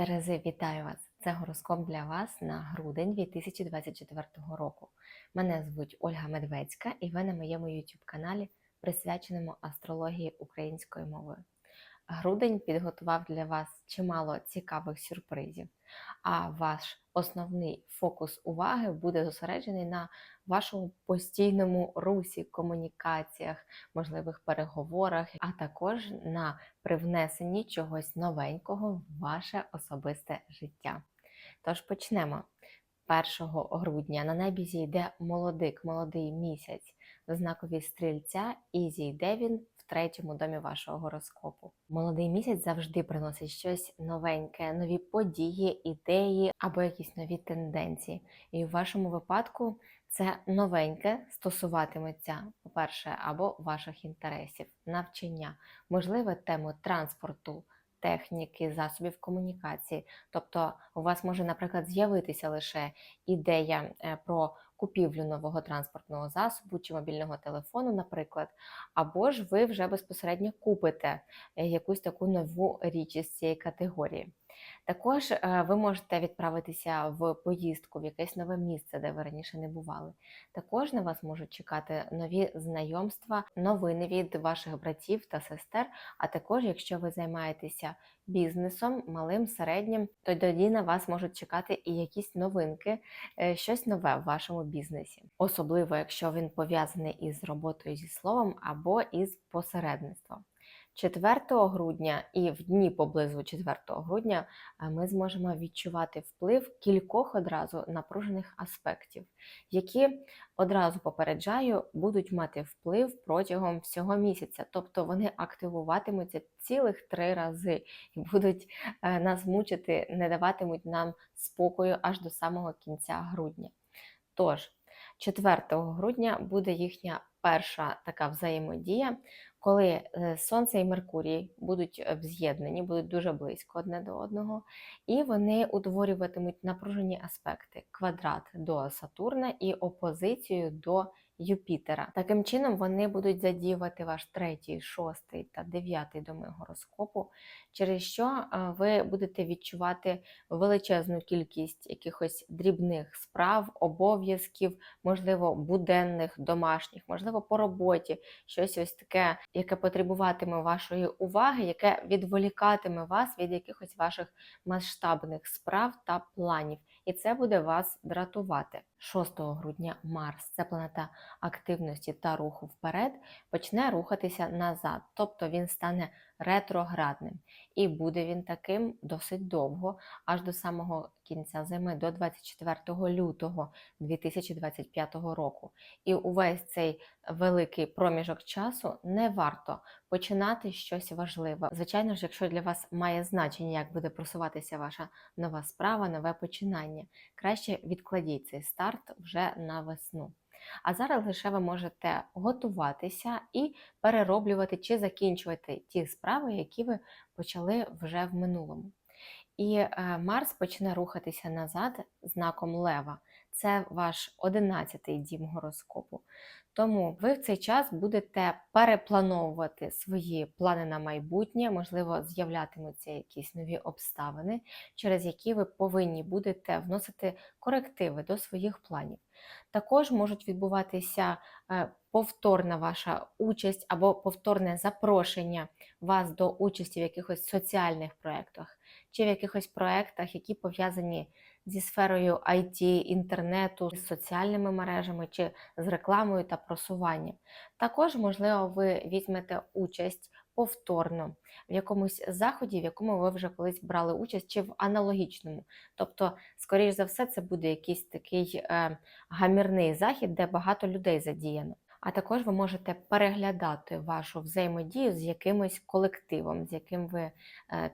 Терези, вітаю вас! Це гороскоп для вас на грудень 2024 року. Мене звуть Ольга Медведська, і ви на моєму YouTube каналі, присвяченому астрології українською мовою. Грудень підготував для вас чимало цікавих сюрпризів, а ваш основний фокус уваги буде зосереджений на вашому постійному русі, комунікаціях, можливих переговорах, а також на привнесенні чогось новенького в ваше особисте життя. Тож почнемо. 1 грудня на небі зійде молодик, молодий місяць знакові стрільця, і зійде він третьому домі вашого гороскопу. Молодий місяць завжди приносить щось новеньке, нові події, ідеї або якісь нові тенденції. І в вашому випадку це новеньке стосуватиметься, по-перше, або ваших інтересів, навчання, можливе тему транспорту техніки, засобів комунікації. Тобто, у вас може, наприклад, з'явитися лише ідея е, про купівлю нового транспортного засобу чи мобільного телефону, наприклад, або ж ви вже безпосередньо купите е, якусь таку нову річ із цієї категорії. Також е, ви можете відправитися в поїздку в якесь нове місце, де ви раніше не бували. Також на вас можуть чекати нові знайомства, новини від ваших братів та сестер. А також, якщо ви займаєтеся бізнесом, малим, середнім, то тоді на вас можуть чекати і якісь новинки, е, щось нове в вашому бізнесі, особливо якщо він пов'язаний із роботою зі словом або із посередництвом. 4 грудня і в дні поблизу 4 грудня е, ми зможемо відчувати вплив кількох одразу напружених аспектів, які одразу попереджаю, будуть мати вплив протягом всього місяця, тобто вони активуватимуться цілих три рази і будуть е, нас мучити, не даватимуть нам спокою аж до самого кінця грудня. Тож, 4 грудня буде їхня перша така взаємодія коли е, Сонце і Меркурій будуть з'єднані, будуть дуже близько одне до одного, і вони утворюватимуть напружені аспекти квадрат до Сатурна і опозицію до Юпітера. Таким чином, вони будуть задіювати ваш третій, шостий та дев'ятий доми гороскопу, через що ви будете відчувати величезну кількість якихось дрібних справ, обов'язків, можливо, буденних, домашніх, можливо, по роботі, щось ось таке, яке потребуватиме вашої уваги, яке відволікатиме вас від якихось ваших масштабних справ та планів. І це буде вас дратувати. 6 грудня Марс, це планета активності та руху вперед, почне рухатися назад, тобто він стане ретроградним. І буде він таким досить довго, аж до самого кінця зими, до 24 лютого 2025 року. І увесь цей великий проміжок часу не варто починати щось важливе. Звичайно ж, якщо для вас має значення, як буде просуватися ваша нова справа, нове починання, краще відкладіть цей старт вже на весну. А зараз лише ви можете готуватися і перероблювати чи закінчувати ті справи, які ви почали вже в минулому. І е, Марс почне рухатися назад знаком Лева. Це ваш одинадцятий дім гороскопу. Тому ви в цей час будете переплановувати свої плани на майбутнє, можливо, з'являтимуться якісь нові обставини, через які ви повинні будете вносити корективи до своїх планів. Також можуть відбуватися е, повторна ваша участь або повторне запрошення вас до участі в якихось соціальних проєктах чи в якихось проєктах, які пов'язані зі сферою IT, інтернету, з соціальними мережами чи з рекламою та просуванням. Також, можливо, ви візьмете участь повторно в якомусь заході, в якому ви вже колись брали участь, чи в аналогічному. Тобто, скоріш за все, це буде якийсь такий е, гамірний захід, де багато людей задіяно а також ви можете переглядати вашу взаємодію з якимось колективом, з яким ви е,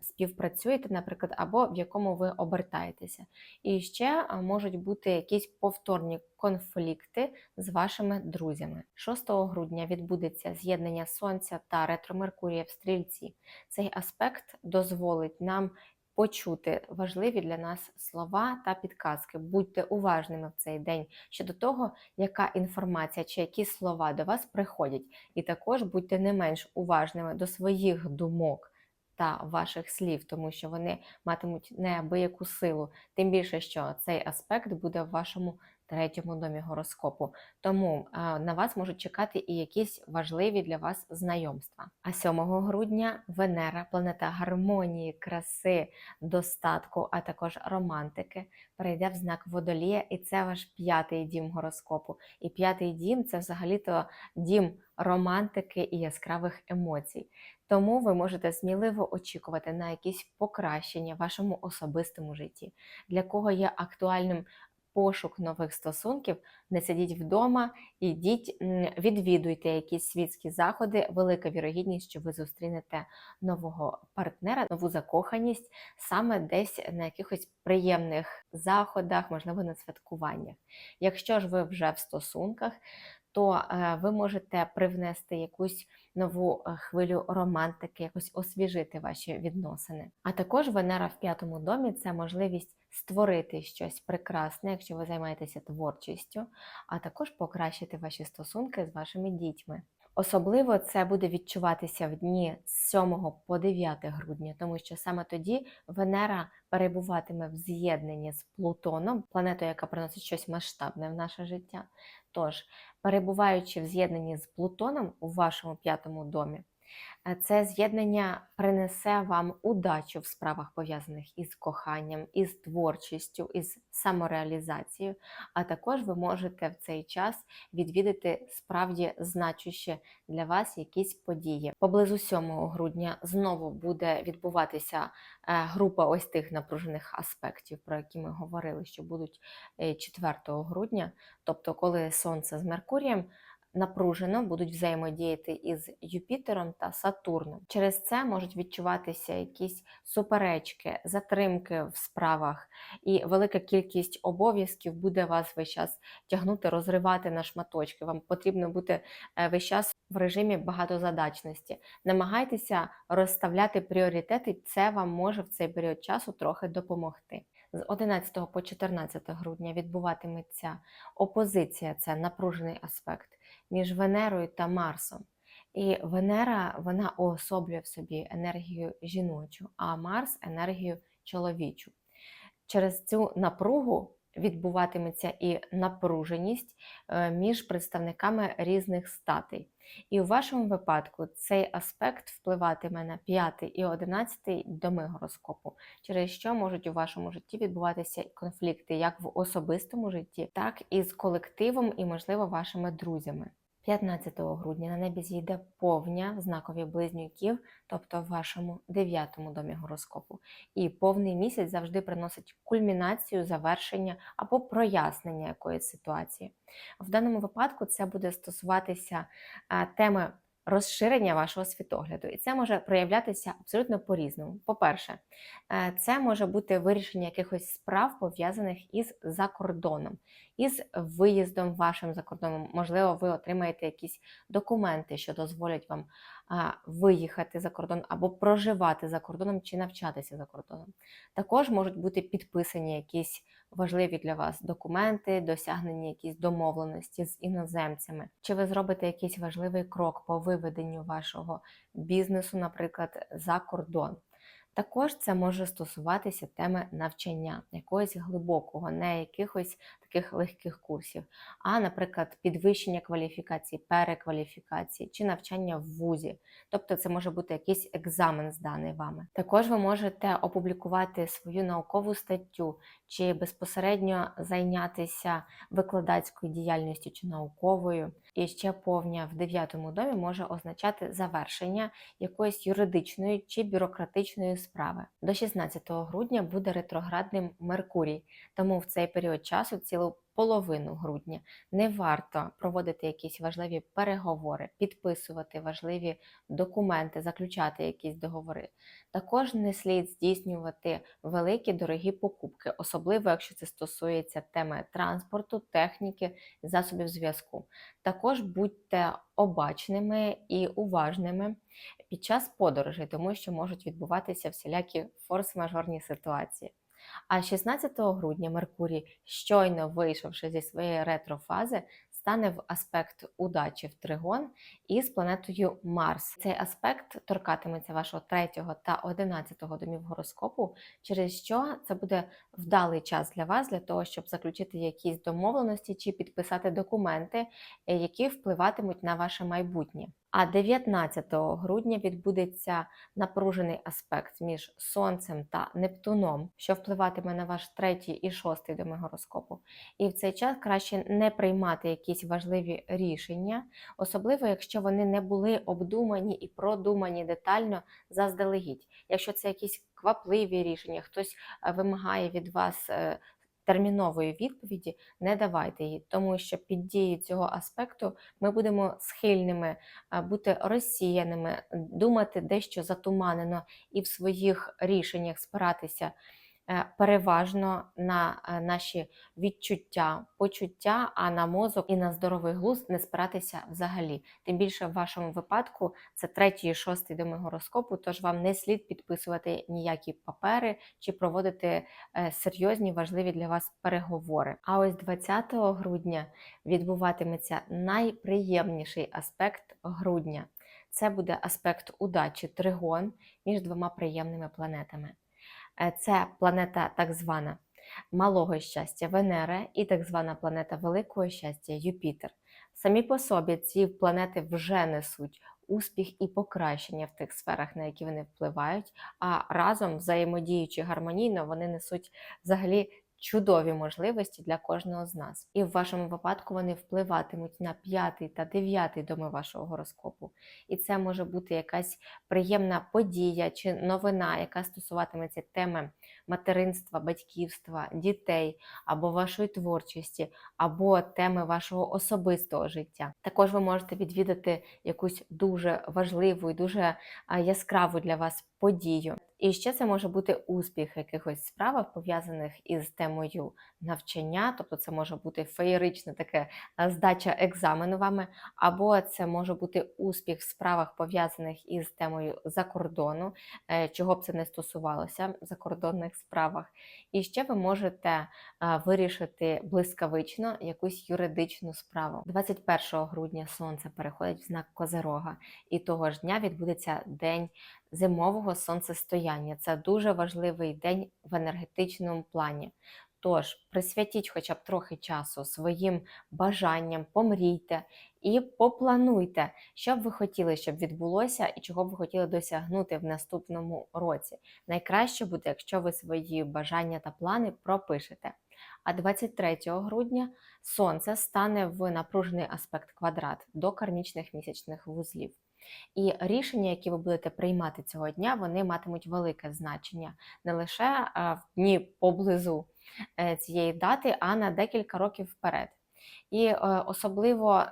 співпрацюєте, наприклад, або в якому ви обертаєтеся. І ще можуть бути якісь повторні конфлікти з вашими друзями. 6 грудня відбудеться з'єднання Сонця та ретро Меркурія в стрільці. Цей аспект дозволить нам почути важливі для нас слова та підказки. Будьте уважними в цей день щодо того, яка інформація чи які слова до вас приходять. І також будьте не менш уважними до своїх думок. та ваших слів, тому що вони матимуть неабияку силу. Тим більше, що цей аспект буде в вашому третьому домі гороскопу. Тому на вас можуть чекати і якісь важливі для вас знайомства. А 7 грудня Венера, планета гармонії, краси, достатку, а також романтики, перейде в знак водолія, і це ваш п'ятий дім гороскопу. І п'ятий дім це взагалі-то дім романтики і яскравих емоцій. Тому ви можете сміливо очікувати на якісь покращення в вашому особистому житті, для кого є актуальним пошук нових стосунків, не сидіть вдома, ідіть, відвідуйте якісь світські заходи. Велика вірогідність, що ви зустрінете нового партнера, нову закоханість саме десь на якихось приємних заходах, можливо, на святкуваннях. Якщо ж ви вже в стосунках, то е, ви можете привнести якусь нову е, хвилю романтики, якось освіжити ваші відносини. А також Венера в п'ятому домі це можливість створити щось прекрасне, якщо ви займаєтеся творчістю, а також покращити ваші стосунки з вашими дітьми. Особливо це буде відчуватися в дні з 7 по 9 грудня, тому що саме тоді Венера перебуватиме в з'єднанні з Плутоном, планетою, яка приносить щось масштабне в наше життя. Тож, перебуваючи в з'єднанні з Плутоном у вашому п'ятому домі, це з'єднання принесе вам удачу в справах, пов'язаних із коханням, із творчістю, із самореалізацією. А також ви можете в цей час відвідати справді значущі для вас якісь події. Поблизу 7 грудня знову буде відбуватися е, група ось тих напружених аспектів, про які ми говорили, що будуть е, 4 грудня, тобто коли Сонце з Меркурієм напружено будуть взаємодіяти із Юпітером та Сатурном. Через це можуть відчуватися якісь суперечки, затримки в справах, і велика кількість обов'язків буде вас весь час тягнути, розривати на шматочки. Вам потрібно бути е, весь час в режимі багатозадачності. Намагайтеся розставляти пріоритети, це вам може в цей період часу трохи допомогти. З 11 по 14 грудня відбуватиметься опозиція, це напружений аспект між Венерою та Марсом. І Венера вона уособлює в собі енергію жіночу, а Марс енергію чоловічу. Через цю напругу відбуватиметься і напруженість е, між представниками різних статей. І у вашому випадку цей аспект впливатиме на 5 і 11 доми гороскопу, через що можуть у вашому житті відбуватися конфлікти як в особистому житті, так і з колективом, і, можливо, вашими друзями. 15 грудня на небі зійде повня в знакові близнюків, тобто в вашому дев'ятому домі гороскопу. І повний місяць завжди приносить кульмінацію, завершення або прояснення якоїсь ситуації. В даному випадку це буде стосуватися теми розширення вашого світогляду, і це може проявлятися абсолютно по-різному. По-перше, е, це може бути вирішення якихось справ, пов'язаних із закордоном, із виїздом вашим за кордоном. Можливо, ви отримаєте якісь документи, що дозволять вам виїхати за кордон або проживати за кордоном чи навчатися за кордоном. Також можуть бути підписані якісь важливі для вас документи, досягнені якісь домовленості з іноземцями. Чи ви зробите якийсь важливий крок по виведенню вашого бізнесу, наприклад, за кордон? Також це може стосуватися теми навчання, якогось глибокого, не якихось таких легких курсів, а, наприклад, підвищення кваліфікації, перекваліфікації чи навчання в вузі. Тобто це може бути якийсь екзамен зданий вами. Також ви можете опублікувати свою наукову статтю чи безпосередньо зайнятися викладацькою діяльністю чи науковою. І ще повня в дев'ятому домі може означати завершення якоїсь юридичної чи бюрократичної справи. До 16 грудня буде ретроградним Меркурій, тому в цей період часу цілу половину грудня не варто проводити якісь важливі переговори, підписувати важливі документи, заключати якісь договори. Також не слід здійснювати великі дорогі покупки, особливо якщо це стосується теми транспорту, техніки, засобів зв'язку. Також будьте обачними і уважними під час подорожей, тому що можуть відбуватися всілякі форс-мажорні ситуації. А 16 грудня Меркурій, щойно вийшовши зі своєї ретрофази, стане в аспект удачі в тригон із планетою Марс. Цей аспект торкатиметься вашого 3 та 11 домів гороскопу, через що це буде вдалий час для вас для того, щоб заключити якісь домовленості чи підписати документи, е, які впливатимуть на ваше майбутнє. А 19 грудня відбудеться напружений аспект між Сонцем та Нептуном, що впливатиме на ваш третій і шостий доми гороскопу. І в цей час краще не приймати якісь важливі рішення, особливо якщо вони не були обдумані і продумані детально заздалегідь. Якщо це якісь квапливі рішення, хтось е, вимагає від вас е, термінової відповіді, не давайте її, тому що під дією цього аспекту ми будемо схильними бути розсіяними, думати дещо затуманено і в своїх рішеннях спиратися е, переважно на е, наші відчуття, почуття, а на мозок і на здоровий глузд не спиратися взагалі. Тим більше в вашому випадку це третій і шостий доми гороскопу, тож вам не слід підписувати ніякі папери чи проводити е, серйозні важливі для вас переговори. А ось 20 грудня відбуватиметься найприємніший аспект грудня. Це буде аспект удачі тригон між двома приємними планетами. Е, Це планета так звана малого щастя Венера і так звана планета великого щастя Юпітер. Самі по собі ці планети вже несуть успіх і покращення в тих сферах, на які вони впливають, а разом, взаємодіючи гармонійно, вони несуть взагалі чудові можливості для кожного з нас. І в вашому випадку вони впливатимуть на п'ятий та дев'ятий доми вашого гороскопу. І це може бути якась приємна подія чи новина, яка стосуватиметься теми материнства, батьківства, дітей або вашої творчості, або теми вашого особистого життя. Також ви можете відвідати якусь дуже важливу і дуже яскраву для вас подію. І ще це може бути успіх якихось справах, пов'язаних із темою навчання, тобто це може бути феєрична таке здача екзамену вами, або це може бути успіх в справах, пов'язаних із темою закордону, е, чого б це не стосувалося в закордонних справах. І ще ви можете вирішити блискавично якусь юридичну справу. 21 грудня сонце переходить в знак Козерога, і того ж дня відбудеться день зимового сонцестояння. Це дуже важливий день в енергетичному плані. Тож присвятіть хоча б трохи часу своїм бажанням, помрійте і поплануйте, що б ви хотіли, щоб відбулося, і чого б ви хотіли досягнути в наступному році. Найкраще буде, якщо ви свої бажання та плани пропишете. А 23 грудня сонце стане в напружений аспект квадрат до кармічних місячних вузлів. І рішення, які ви будете приймати цього дня, вони матимуть велике значення не лише в дні поблизу е, цієї дати, а на декілька років вперед. І е, особливо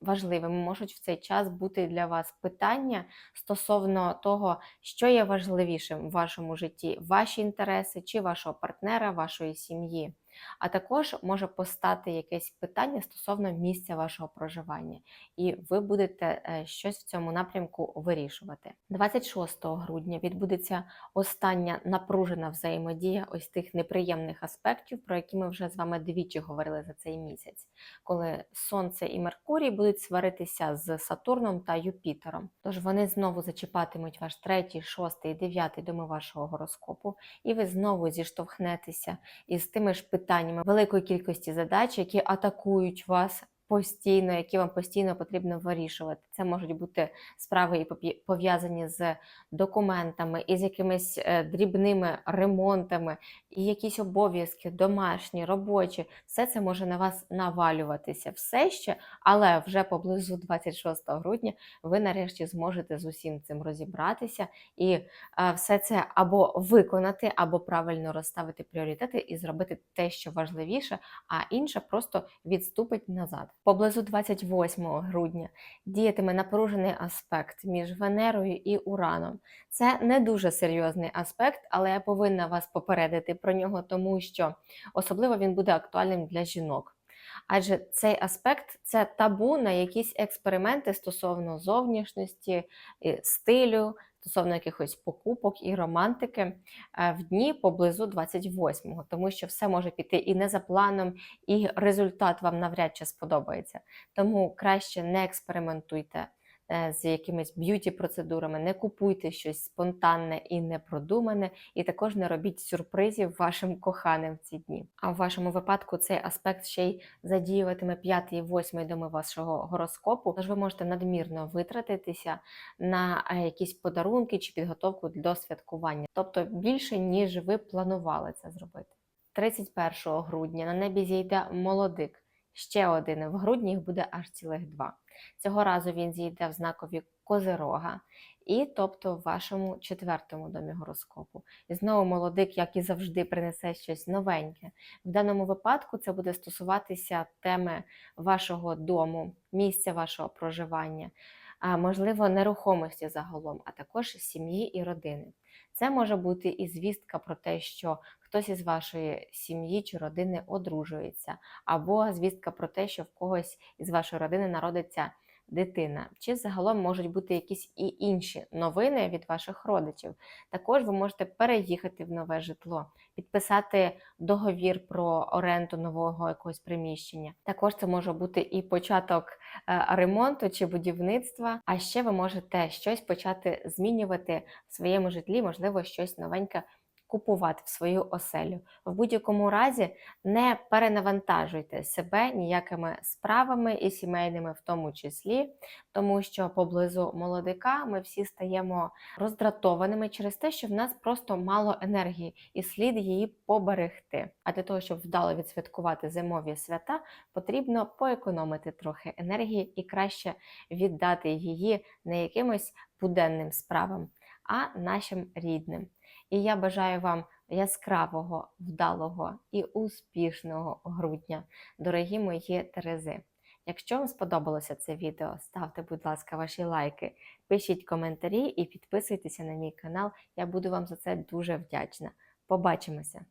важливими можуть в цей час бути для вас питання стосовно того, що є важливішим в вашому житті, ваші інтереси чи вашого партнера, вашої сім'ї. А також може постати якесь питання стосовно місця вашого проживання, і ви будете е, щось в цьому напрямку вирішувати. 26 грудня відбудеться остання напружена взаємодія ось тих неприємних аспектів, про які ми вже з вами двічі говорили за цей місяць, коли Сонце і Меркурій будуть сваритися з Сатурном та Юпітером. Тож вони знову зачіпатимуть ваш третій, шостий, дев'ятий доми вашого гороскопу, і ви знову зіштовхнетеся із тими ж питаннями великої кількості задач, які атакують вас постійно, які вам постійно потрібно вирішувати. Це можуть бути справи і пов'язані з документами, і з якимись е, дрібними ремонтами, і якісь обов'язки, домашні, робочі. Все це може на вас навалюватися. Все ще, але вже поблизу 26 грудня ви нарешті зможете з усім цим розібратися і е, все це або виконати, або правильно розставити пріоритети і зробити те, що важливіше, а інше просто відступить назад. Поблизу 28 грудня діятиме напружений аспект між Венерою і Ураном. Це не дуже серйозний аспект, але я повинна вас попередити про нього, тому що особливо він буде актуальним для жінок. Адже цей аспект це табу на якісь експерименти стосовно зовнішності, стилю, стосовно якихось покупок і романтики е, в дні поблизу 28-го, тому що все може піти і не за планом, і результат вам навряд чи сподобається. Тому краще не експериментуйте з якимись б'юті-процедурами, не купуйте щось спонтанне і непродумане, і також не робіть сюрпризів вашим коханим в ці дні. А в вашому випадку цей аспект ще й задіюватиме п'ятий і восьмий доми вашого гороскопу, тож ви можете надмірно витратитися на е, якісь подарунки чи підготовку до святкування, тобто більше ніж ви планували це зробити. 31 грудня на небі зійде молодик. Ще один в грудні їх буде аж цілих два. Цього разу він зійде в знакові Козирога, і тобто в вашому четвертому домі гороскопу. І знову молодик, як і завжди, принесе щось новеньке. В даному випадку це буде стосуватися теми вашого дому, місця вашого проживання, можливо, нерухомості загалом, а також сім'ї і родини. Це може бути і звістка про те, що хтось із вашої сім'ї чи родини одружується, або звістка про те, що в когось із вашої родини народиться дитина, чи загалом можуть бути якісь і інші новини від ваших родичів. Також ви можете переїхати в нове житло, підписати договір про оренду нового якогось приміщення. Також це може бути і початок е, ремонту чи будівництва. А ще ви можете щось почати змінювати в своєму житлі, можливо, щось новеньке купувати в свою оселю. В будь-якому разі не перенавантажуйте себе ніякими справами і сімейними, в тому числі, тому що поблизу молодика ми всі стаємо роздратованими через те, що в нас просто мало енергії, і слід її поберегти. А для того, щоб вдало відсвяткувати зимові свята, потрібно поекономити трохи енергії і краще віддати її не якимось буденним справам, а нашим рідним. І я бажаю вам яскравого, вдалого і успішного грудня, дорогі мої Терези. Якщо вам сподобалося це відео, ставте, будь ласка, ваші лайки, пишіть коментарі і підписуйтеся на мій канал. Я буду вам за це дуже вдячна. Побачимося!